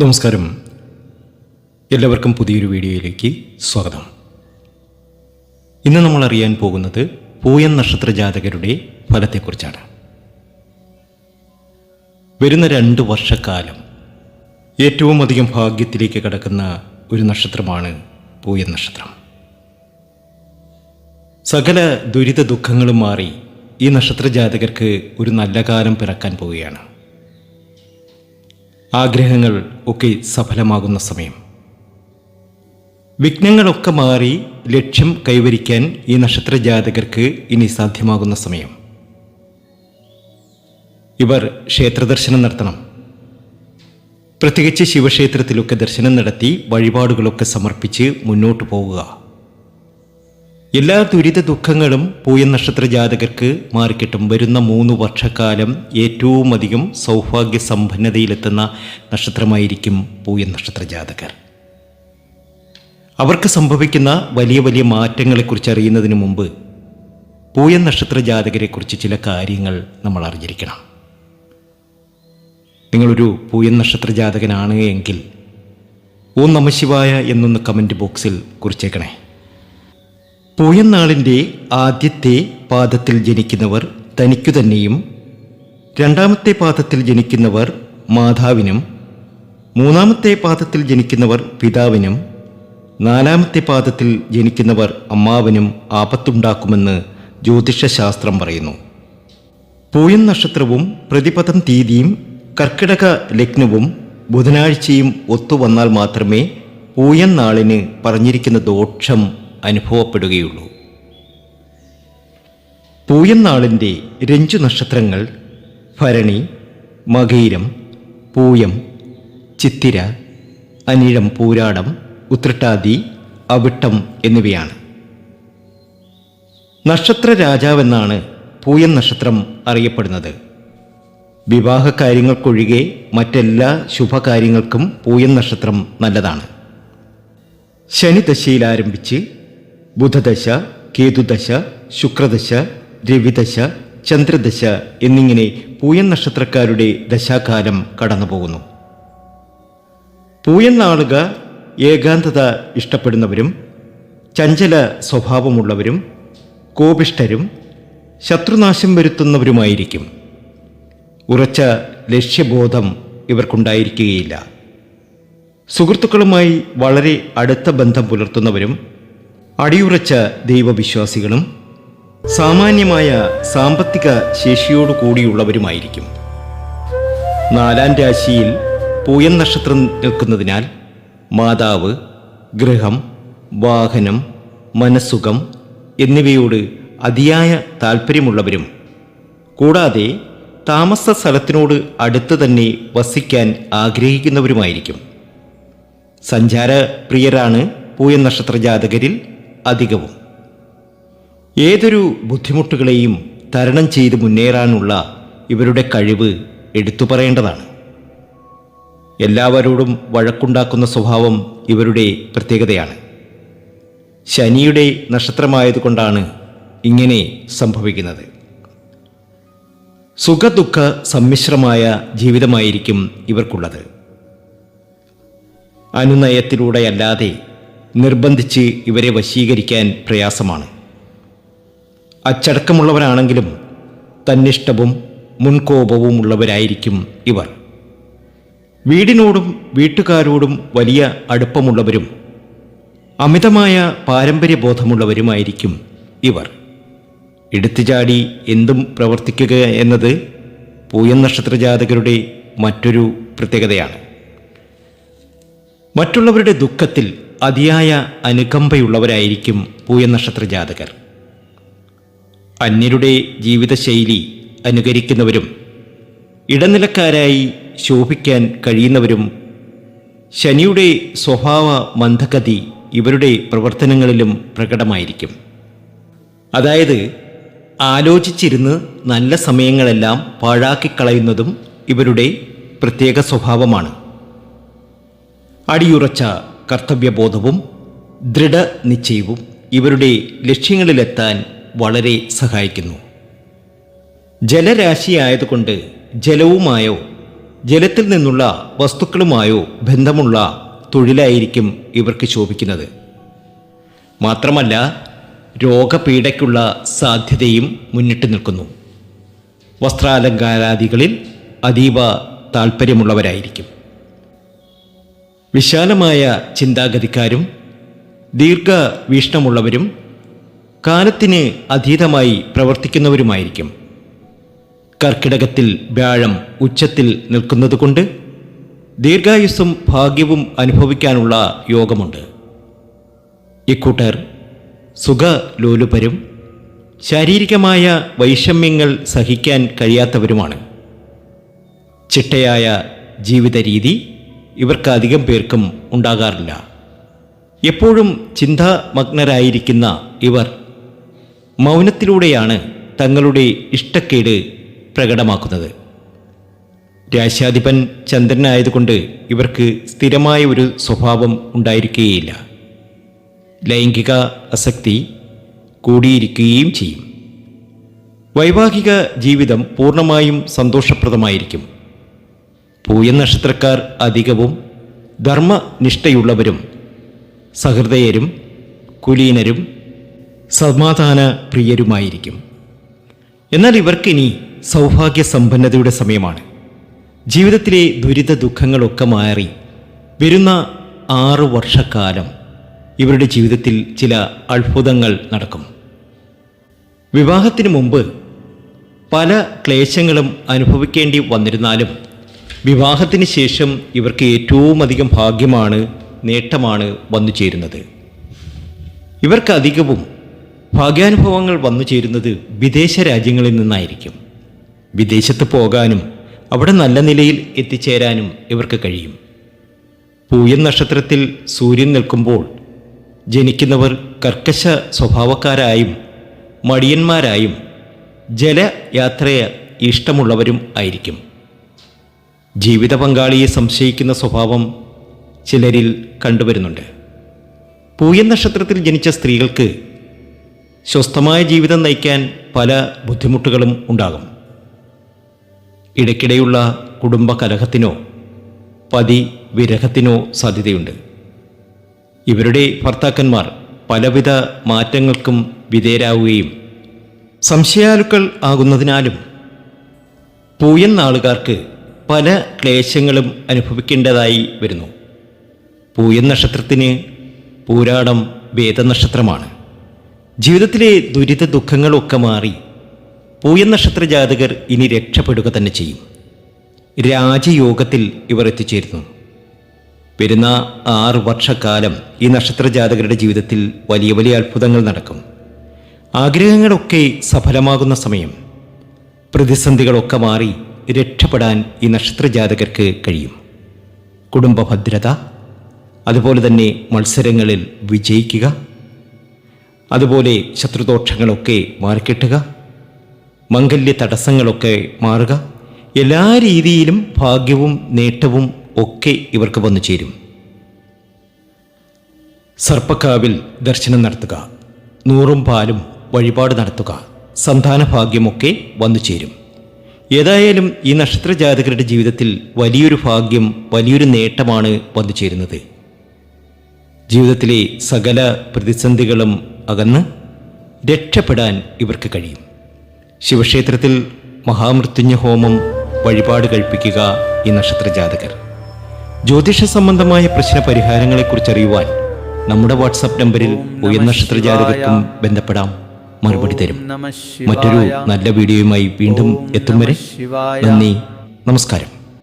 നമസ്കാരം. എല്ലാവർക്കും പുതിയൊരു വീഡിയോയിലേക്ക് സ്വാഗതം. ഇന്ന് നമ്മൾ അറിയാൻ പോകുന്നത് പൂയൻ നക്ഷത്ര ജാതകരുടെ ഫലത്തെക്കുറിച്ചാണ്. വരുന്ന രണ്ട് വർഷക്കാലം ഏറ്റവും അധികം ഭാഗ്യത്തിലേക്ക് കടക്കുന്ന ഒരു നക്ഷത്രമാണ് പൂയൻ നക്ഷത്രം. സകല ദുരിത ദുഃഖങ്ങളും മാറി ഈ നക്ഷത്ര ജാതകർക്ക് ഒരു നല്ല കാലം പിറക്കാൻ പോവുകയാണ്. ആഗ്രഹങ്ങൾ ഒക്കെ സഫലമാകുന്ന സമയം. വിഘ്നങ്ങളൊക്കെ മാറി ലക്ഷ്യം കൈവരിക്കാൻ ഈ നക്ഷത്ര ജാതകർക്ക് ഇനി സാധ്യമാകുന്ന സമയം. ഇവർ ക്ഷേത്രദർശനം നടത്തണം. പ്രത്യേകിച്ച് ശിവക്ഷേത്രത്തിലൊക്കെ ദർശനം നടത്തി വഴിപാടുകളൊക്കെ സമർപ്പിച്ച് മുന്നോട്ട് പോവുക. എല്ലാ ദുരിത ദുഃഖങ്ങളും പൂയ നക്ഷത്ര ജാതകർക്ക് മാറിക്കിട്ടും. വരുന്ന മൂന്ന് വർഷക്കാലം ഏറ്റവും അധികം സൗഭാഗ്യ സമ്പന്നതയിലെത്തുന്ന നക്ഷത്രമായിരിക്കും പൂയ നക്ഷത്ര ജാതകർ. അവർക്ക് സംഭവിക്കുന്ന വലിയ വലിയ മാറ്റങ്ങളെക്കുറിച്ച് അറിയുന്നതിന് മുമ്പ് പൂയ നക്ഷത്ര ജാതകരെക്കുറിച്ച് ചില കാര്യങ്ങൾ നമ്മൾ അറിഞ്ഞിരിക്കണം. നിങ്ങളൊരു പൂയൻ നക്ഷത്ര ജാതകനാണ് എങ്കിൽ ഓം നമശിവായ എന്നൊന്ന് കമന്റ് ബോക്സിൽ കുറിച്ചേക്കണേ. പൂയന്നാളിന്റെ ആദ്യത്തെ പാദത്തിൽ ജനിക്കുന്നവർ തനിക്കു തന്നെയും രണ്ടാമത്തെ പാദത്തിൽ ജനിക്കുന്നവർ മാതാവിനും മൂന്നാമത്തെ പാദത്തിൽ ജനിക്കുന്നവർ പിതാവിനും നാലാമത്തെ പാദത്തിൽ ജനിക്കുന്നവർ അമ്മാവനും ആപത്തുണ്ടാക്കുമെന്ന് ജ്യോതിഷശാസ്ത്രം പറയുന്നു. പൂയൻ നക്ഷത്രവും പ്രതിപദം തീയതിയും കർക്കിടക ലഗ്നവും ബുധനാഴ്ചയും ഒത്തുവന്നാൽ മാത്രമേ പൂയൻ നാളിന് പറഞ്ഞിരിക്കുന്ന ദോഷം അനുഭവപ്പെടുകയുള്ളൂ. പൂയൻ നാളിന്റെ രഞ്ജു നക്ഷത്രങ്ങൾ ഭരണി മകീരം പൂയം ചിത്തിര അനിഴം പൂരാടം ഉത്രട്ടാതി അവിട്ടം എന്നിവയാണ്. നക്ഷത്ര രാജാവെന്നാണ് പൂയൻ നക്ഷത്രം അറിയപ്പെടുന്നത്. വിവാഹ കാര്യങ്ങൾക്കൊഴികെ മറ്റെല്ലാ ശുഭകാര്യങ്ങൾക്കും പൂയൻ നക്ഷത്രം നല്ലതാണ്. ശനിദശയിൽ ആരംഭിച്ച് ബുധദശ കേതുദശ ശുക്രദശ രവിദശ ചന്ദ്രദശ എന്നിങ്ങനെ പൂയൻ നക്ഷത്രക്കാരുടെ ദശാകാലം കടന്നുപോകുന്നു. പൂയൻ നാളുക ഏകാന്തത ഇഷ്ടപ്പെടുന്നവരും ചഞ്ചല സ്വഭാവമുള്ളവരും കോപിഷ്ഠരും ശത്രുനാശം വരുത്തുന്നവരുമായിരിക്കും. ഉറച്ച ലക്ഷ്യബോധം ഇവർക്കുണ്ടായിരിക്കുകയില്ല. സുഹൃത്തുക്കളുമായി വളരെ അടുത്ത ബന്ധം പുലർത്തുന്നവരും അടിയുറച്ച ദൈവവിശ്വാസികളും സാമാന്യമായ സാമ്പത്തിക ശേഷിയോടു കൂടിയുള്ളവരുമായിരിക്കും. നാലാം രാശിയിൽ പൂയൻ നക്ഷത്രം നിൽക്കുന്നതിനാൽ മാതാവ് ഗൃഹം വാഹനം മനസ്സുഖം എന്നിവയോട് അതിയായ താൽപ്പര്യമുള്ളവരും കൂടാതെ താമസ സ്ഥലത്തിനോട് അടുത്ത് തന്നെ വസിക്കാൻ ആഗ്രഹിക്കുന്നവരുമായിരിക്കും. സഞ്ചാര പ്രിയരാണ് പൂയൻ നക്ഷത്ര ജാതകരിൽ അധികവും. ഏതൊരു ബുദ്ധിമുട്ടുകളെയും തരണം ചെയ്ത് മുന്നേറാനുള്ള ഇവരുടെ കഴിവ് എടുത്തു പറയേണ്ടതാണ്. എല്ലാവരോടും വഴക്കുണ്ടാക്കുന്ന സ്വഭാവം ഇവരുടെ പ്രത്യേകതയാണ്. ശനിയുടെ നക്ഷത്രമായതുകൊണ്ടാണ് ഇങ്ങനെ സംഭവിക്കുന്നത്. സുഖദുഃഖ സമ്മിശ്രമായ ജീവിതമായിരിക്കും ഇവർക്കുള്ളത്. അനുനയത്തിലൂടെയല്ലാതെ നിർബന്ധിച്ച് ഇവരെ വശീകരിക്കാൻ പ്രയാസമാണ്. അച്ചടക്കമുള്ളവരാണെങ്കിലും തന്നിഷ്ടവും മുൻകോപവും ഉള്ളവരായിരിക്കും ഇവർ. വീടിനോടും വീട്ടുകാരോടും വലിയ അടുപ്പമുള്ളവരും അമിതമായ പാരമ്പര്യബോധമുള്ളവരുമായിരിക്കും ഇവർ. എടുത്തുചാടി എന്തും പ്രവർത്തിക്കുക എന്നത് പൂയം നക്ഷത്ര ജാതകരുടെ മറ്റൊരു പ്രത്യേകതയാണ്. മറ്റുള്ളവരുടെ ദുഃഖത്തിൽ അതിയായ അനുകമ്പയുള്ളവരായിരിക്കും പൂയനക്ഷത്ര ജാതകർ അന്യരുടെ ജീവിതശൈലി അനുകരിക്കുന്നവരും ഇടനിലക്കാരായി ശോഭിക്കാൻ കഴിയുന്നവരും ശനിയുടെ സ്വഭാവ മന്ദഗതി ഇവരുടെ പ്രവർത്തനങ്ങളിലും പ്രകടമായിരിക്കും. അതായത് ആലോചിച്ചിരുന്ന് നല്ല സമയങ്ങളെല്ലാം പാഴാക്കിക്കളയുന്നതും ഇവരുടെ പ്രത്യേക സ്വഭാവമാണ്. അടിയുറച്ച കർത്തവ്യബോധവും ദൃഢനിശ്ചയവും ഇവരുടെ ലക്ഷ്യങ്ങളിലെത്താൻ വളരെ സഹായിക്കുന്നു. ജലരാശിയായതുകൊണ്ട് ജലവുമായോ ജലത്തിൽ നിന്നുള്ള വസ്തുക്കളുമായോ ബന്ധമുള്ള തൊഴിലായിരിക്കും ഇവർക്ക് ശോഭിക്കുന്നത്. മാത്രമല്ല രോഗപീഠയ്ക്കുള്ള സാധ്യതയും മുന്നിട്ട് നിൽക്കുന്നു. വസ്ത്രാലങ്കാരാദികളിൽ അതീവ താൽപ്പര്യമുള്ളവരായിരിക്കും. വിശാലമായ ചിന്താഗതിക്കാരും ദീർഘവീക്ഷണമുള്ളവരും കാലത്തിന് അതീതമായി പ്രവർത്തിക്കുന്നവരുമായിരിക്കും. കർക്കിടകത്തിൽ വ്യാഴം ഉച്ചത്തിൽ നിൽക്കുന്നതുകൊണ്ട് ദീർഘായുസ്സും ഭാഗ്യവും അനുഭവിക്കാനുള്ള യോഗമുണ്ട്. ഇക്കൂട്ടർ സുഖലോലുപരും ശാരീരികമായ വൈഷമ്യങ്ങൾ സഹിക്കാൻ കഴിയാത്തവരുമാണ്. ചിട്ടയായ ജീവിത രീതി ഇവർക്ക് അധികം പേർക്കും ഉണ്ടാകാറില്ല. എപ്പോഴും ചിന്താമഗ്നരായിരിക്കുന്ന ഇവർ മൗനത്തിലൂടെയാണ് തങ്ങളുടെ ഇഷ്ടക്കേട് പ്രകടമാക്കുന്നത്. രാശാധിപൻ ചന്ദ്രനായതുകൊണ്ട് ഇവർക്ക് സ്ഥിരമായ ഒരു സ്വഭാവം ഉണ്ടായിരിക്കുകയില്ല ലൈംഗിക അസക്തി കൂടിയിരിക്കുകയും ചെയ്യും. വൈവാഹിക ജീവിതം പൂർണമായും സന്തോഷപ്രദമായിരിക്കും. പൂയ നക്ഷത്രക്കാർ അധികവും ധർമ്മനിഷ്ഠയുള്ളവരും സഹൃദയരും കുലീനരും സമാധാന പ്രിയരുമായിരിക്കും എന്നാൽ ഇവർക്കിനി സൗഭാഗ്യ സമ്പന്നതയുടെ സമയമാണ്. ജീവിതത്തിലെ ദുരിത ദുഃഖങ്ങളൊക്കെ മാറി വരുന്ന ആറു വർഷക്കാലം ഇവരുടെ ജീവിതത്തിൽ ചില അത്ഭുതങ്ങൾ നടക്കും. വിവാഹത്തിന് മുമ്പ് പല ക്ലേശങ്ങളും അനുഭവിക്കേണ്ടി വന്നിരുന്നാലും വിവാഹത്തിന് ശേഷം ഇവർക്ക് ഏറ്റവും അധികം ഭാഗ്യമാണ് നേട്ടമാണ് വന്നു ചേരുന്നത്. ഇവർക്ക് അധികവും ഭാഗ്യാനുഭവങ്ങൾ വന്നു ചേരുന്നത് വിദേശ രാജ്യങ്ങളിൽ നിന്നായിരിക്കും. വിദേശത്ത് പോകാനും അവിടെ നല്ല നിലയിൽ എത്തിച്ചേരാനും ഇവർക്ക് കഴിയും. പൂയൻ നക്ഷത്രത്തിൽ സൂര്യൻ നിൽക്കുമ്പോൾ ജനിക്കുന്നവർ കർക്കശ സ്വഭാവക്കാരായും മടിയന്മാരായും ജലയാത്രയെ ഇഷ്ടമുള്ളവരും ആയിരിക്കും. ജീവിത പങ്കാളിയെ സംശയിക്കുന്ന സ്വഭാവം ചിലരിൽ കണ്ടുവരുന്നുണ്ട്. പൂയൻ നക്ഷത്രത്തിൽ ജനിച്ച സ്ത്രീകൾക്ക് സ്വസ്ഥമായ ജീവിതം നയിക്കാൻ പല ബുദ്ധിമുട്ടുകളും ഉണ്ടാകും. ഇടയ്ക്കിടെയുള്ള കുടുംബ കലഹത്തിനോ പതി വിരഹത്തിനോ സാധ്യതയുണ്ട്. ഇവരുടെ ഭർത്താക്കന്മാർ പലവിധ മാറ്റങ്ങൾക്കും വിധേയരാവുകയും സംശയാലുക്കൾ ആകുന്നതിനാലും പൂയൻ നാളുകാർക്ക് പല ക്ലേശങ്ങളും അനുഭവിക്കേണ്ടതായി വരുന്നു. പൂയൻ നക്ഷത്രത്തിന് പൂരാടം വേദനക്ഷത്രമാണ്. ജീവിതത്തിലെ ദുരിത ദുഃഖങ്ങളൊക്കെ മാറി പൂയൻ നക്ഷത്ര ജാതകർ ഇനി രക്ഷപ്പെടുക തന്നെ ചെയ്യും. രാജയോഗത്തിൽ ഇവർ എത്തിച്ചേരുന്നു. വരുന്ന ആറ് വർഷക്കാലം ഈ നക്ഷത്ര ജാതകരുടെ ജീവിതത്തിൽ വലിയ വലിയ അത്ഭുതങ്ങൾ നടക്കും. ആഗ്രഹങ്ങളൊക്കെ സഫലമാകുന്ന സമയം. പ്രതിസന്ധികളൊക്കെ മാറി രക്ഷപ്പെടാൻ ഈ നക്ഷത്രജാതകർക്ക് കഴിയും. കുടുംബഭദ്രത അതുപോലെ തന്നെ മത്സരങ്ങളിൽ വിജയിക്കുക അതുപോലെ ശത്രുദോഷങ്ങളൊക്കെ മാറിക്കിട്ടുക മംഗല്യ തടസ്സങ്ങളൊക്കെ മാറുക എല്ലാ രീതിയിലും ഭാഗ്യവും നേട്ടവും ഒക്കെ ഇവർക്ക് വന്നു ചേരും. സർപ്പക്കാവിൽ ദർശനം നടത്തുക നൂറും പാലും വഴിപാട് നടത്തുക സന്താന ഭാഗ്യമൊക്കെ വന്നു ചേരും. ഏതായാലും ഈ നക്ഷത്ര ജാതകരുടെ ജീവിതത്തിൽ വലിയൊരു ഭാഗ്യം വലിയൊരു നേട്ടമാണ് വന്നു ചേരുന്നത് ജീവിതത്തിലെ സകല പ്രതിസന്ധികളും അകന്ന് രക്ഷപ്പെടാൻ ഇവർക്ക് കഴിയും. ശിവക്ഷേത്രത്തിൽ മഹാമൃത്യുഞ്ജ ഹോമം വഴിപാട് കഴിപ്പിക്കുക ഈ നക്ഷത്ര ജാതകർ ജ്യോതിഷ സംബന്ധമായ പ്രശ്ന പരിഹാരങ്ങളെക്കുറിച്ച് അറിയുവാൻ നമ്മുടെ വാട്സാപ്പ് നമ്പറിൽ ഉയർന്ന നക്ഷത്ര ജാതകർക്കും ബന്ധപ്പെടാം. മറുപടി തരും. മറ്റൊരു നല്ല വീഡിയോയുമായി വീണ്ടും എത്തും വരെ നന്ദി. നമസ്കാരം.